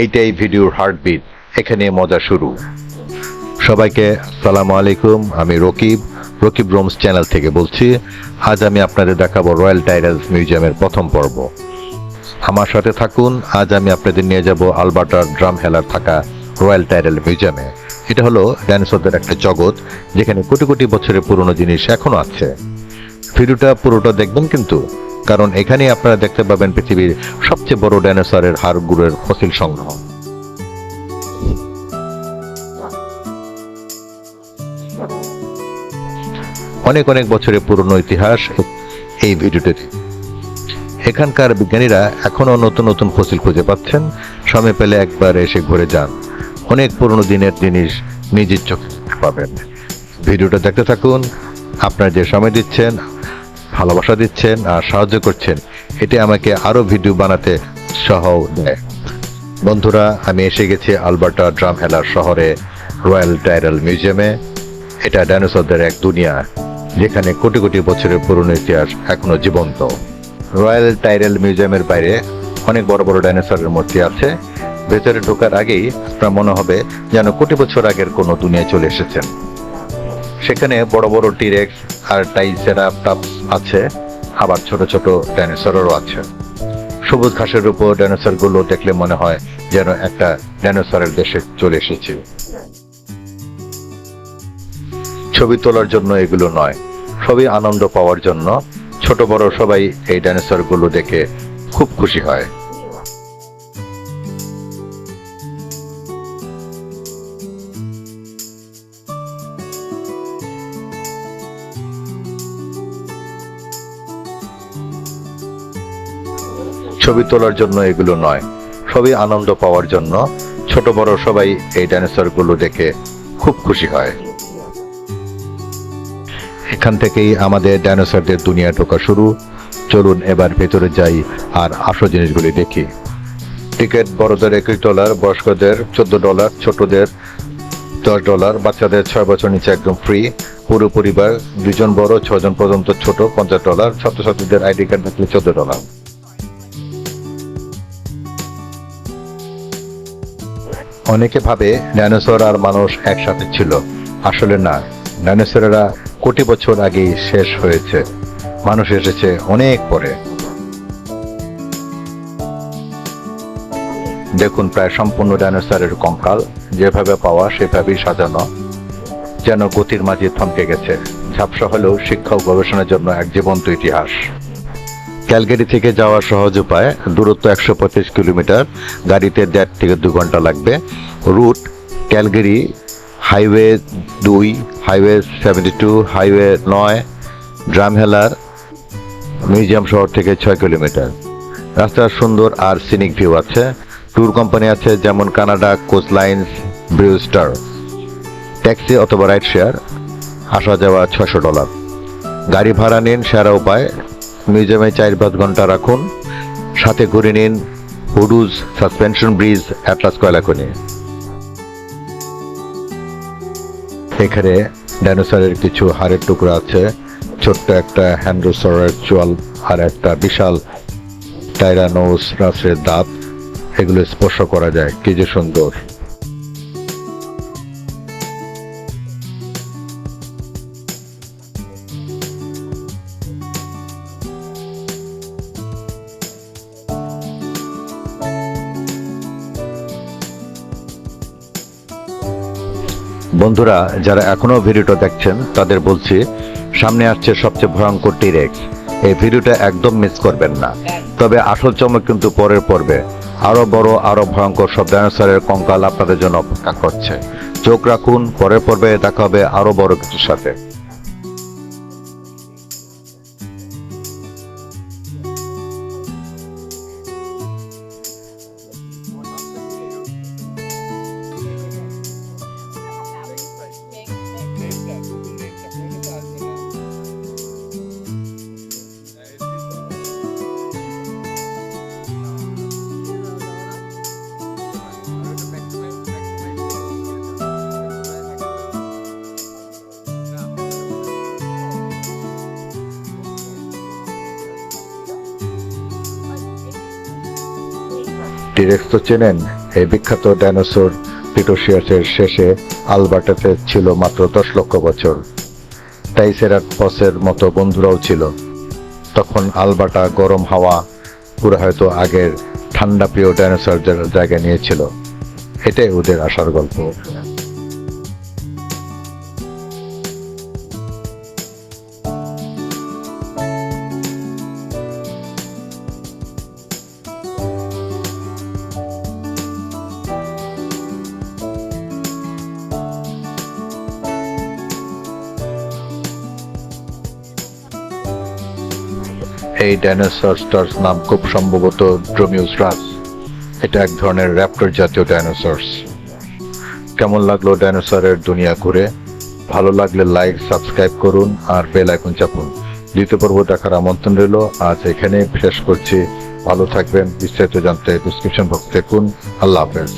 এইটাই ভিডিওর হার্টবিট এখানে মজা শুরু। সবাইকে সালাম আলাইকুম, আমি রকিব। রকিব রোমস চ্যানেল থেকে বলছি, আজ আমি আপনাদের দেখাবো রয়্যাল টাইরালস মিউজিয়ামের প্রথম পর্ব। আমার সাথে থাকুন, আজ আমি আপনাদের নিয়ে যাব আলবার্টার ড্রাম হেলার থাকা রয়্যাল টাইরাল মিউজিয়ামে। এটা হলো ডাইনোসরদের একটা জগৎ, যেখানে কোটি কোটি বছরের পুরনো জিনিস এখনও আছে। ভিডিওটা পুরোটা দেখবেন কিন্তু কারণ এখানে আপনারা দেখতে পাবেন পৃথিবীর সবচেয়ে বড় ডাইনোসরের হাড়গুড়ের ফসিল সংগ্রহ। অনেক অনেক বছরের পুরনো ইতিহাস এই ভিডিওটিতে এখানকার বিজ্ঞানীরা এখনও নতুন নতুন ফসিল খুঁজে পাচ্ছেন। সময় পেলে একবার এসে ঘুরে যান। অনেক পুরনো দিনের জিনিস নিজের চোখে পাবেন। ভিডিওটা দেখতে থাকুন। আপনারা যে সময় দিচ্ছেন ভালোবাসা দিচ্ছেন আর সাহায্য করছেন, এটি আমাকে আরও ভিডিও বানাতে সহ দেয়। বন্ধুরা, আমি এসে গেছি আলবার্টা ড্রাম হেলার শহরে রয়্যাল টাইরাল মিউজিয়ামে। এটা ডাইনোসরদের এক দুনিয়া, যেখানে কোটি কোটি বছরের পুরনো ইতিহাস এখনও জীবন্ত। রয়্যাল টাইরাল মিউজিয়ামের বাইরে অনেক বড় বড় ডাইনোসরের মূর্তি আছে। ভেতরে ঢোকার আগেই আপনার মনে হবে যেন কোটি বছর আগের কোনো দুনিয়ায় চলে এসেছেন। সেখানে বড় বড় টিরেক্স আর টাইসেরাপটাপস আছে, আবার ছোট ছোট ডাইনোসরও আছে। সবুজ ঘাসের উপর ডাইনোসরগুলো দেখলে মনে হয় যেন একটা ডাইনোসরের দেশে চলে এসেছে। ছবি তোলার জন্য এগুলো নয়, সবই আনন্দ পাওয়ার জন্য। ছোট বড় সবাই এই ডাইনোসরগুলো দেখে খুব খুশি হয়। ছবি তোলার জন্য এগুলো নয়, সবই আনন্দ পাওয়ার জন্য। ছোট বড় সবাই এই ডাইনোসরগুলো দেখে খুব খুশি হয়। এখান থেকেই আমাদের ডাইনোসরদের দুনিয়া ঢোকা শুরু। চলুন এবার ভেতরে যাই আর আসল জিনিসগুলি দেখি। টিকিট বড়দের একুশ ডলার, বয়স্কদের চোদ্দ ডলার, ছোটদের দশ ডলার, বাচ্চাদের ছয় বছর নিচে একদম ফ্রি পুরো পরিবার দুজন বড় ছজন পর্যন্ত ছোট, পঞ্চাশ ডলার, ছাত্রছাত্রীদের আইডি কার্ড থাকলে চোদ্দ ডলার। অনেকে ভাবে ডাইনোসর আর মানুষ একসাথে ছিল। আসলে না। ডাইনোসরেরা কোটি বছর আগেই শেষ হয়েছে। মানুষ এসেছে অনেক পরে। দেখুন প্রায় সম্পূর্ণ ডাইনোসরের কঙ্কাল। যেভাবে পাওয়া সেভাবেই সাজানো। যেন গতির মাঝে থমকে গেছে। ঝাপসা হলেও শিক্ষা ও গবেষণার জন্য এক জীবন্ত ইতিহাস। ক্যালগেরি থেকে যাওয়ার সহজ উপায়, দূরত্ব একশো পঁচিশ কিলোমিটার, গাড়িতে দেড় থেকে দু ঘণ্টা লাগবে। রুট ক্যালগেরি হাইওয়ে দুই, হাইওয়ে সেভেন্টি টু, হাইওয়ে নয়, ড্রামহেলার, মিউজিয়াম শহর থেকে ছয় কিলোমিটার। রাস্তার সুন্দর আর সিনিক ভিউ আছে। ট্যুর কোম্পানি আছে যেমন Canada coach lines Brewster. Taxi অথবা রাইড শেয়ার, আসা যাওয়া ছশো ডলার। গাড়ি ভাড়া নিন, সেরা উপায়। মিউজিয়ামে চার পাঁচ ঘণ্টা রাখুন। সাথে ঘুরে নিন হুডুজ সাসপেনশন ব্রিজ অ্যাটলাস কয়লাখনি। এখানে ডাইনোসরের কিছু হাড়ের টুকরা আছে। ছোট্ট একটা হ্যান্ড্রোসরের চোয়াল আর একটা বিশাল টাইরানোস রাসের দাঁত। এগুলো স্পর্শ করা যায়। কি যে সুন্দর। বন্ধুরা, যারা এখনও ভিডিওটা দেখছেন, তাদের বলছি, সামনে আসছে সবচেয়ে ভয়ঙ্কর টিরেক্স এই ভিডিওটা একদম মিস করবেন না। তবে আসল চমক কিন্তু পরের পর্বে। আরও বড়, আরও ভয়ঙ্কর সব ডাইনোসরের কঙ্কাল আপনাদের জন্য অপেক্ষা করছে। চোখ রাখুন, পরের পর্বে দেখা হবে আরও বড় কিছুর সাথে। টিরেক্স তো চেনেন? এই বিখ্যাত ডাইনোসর ক্রিটোসিয়াসের শেষে আলবার্টাতে ছিল মাত্র দশ লক্ষ বছর। তাই টাইসেরাটপসের মতো বন্ধুরাও ছিল। তখন আলবার্টা গরম হাওয়া পুরো হয়তো আগের ঠান্ডা প্রিয় ডাইনোসরদের জায়গা নিয়েছিল। এটাই ওদের আসার গল্প। এই ডাইনোসরসটার নাম খুব সম্ভবত ড্রোমিউসরাস এটা এক ধরনের র্যাপ্টর জাতীয় ডাইনোসরস কেমন লাগল ডাইনোসরের দুনিয়া ঘুরে? ভালো লাগলে লাইক সাবস্ক্রাইব করুন আর বেল আইকন চাপুন। দ্বিতীয় পর্ব দেখার আমন্ত্রণ রইল। আজ এখানে শেষ করছি। ভালো থাকবেন। বিস্তারিত জানতে ডিসক্রিপশন বক্স দেখুন। আল্লাহ হাফেজ।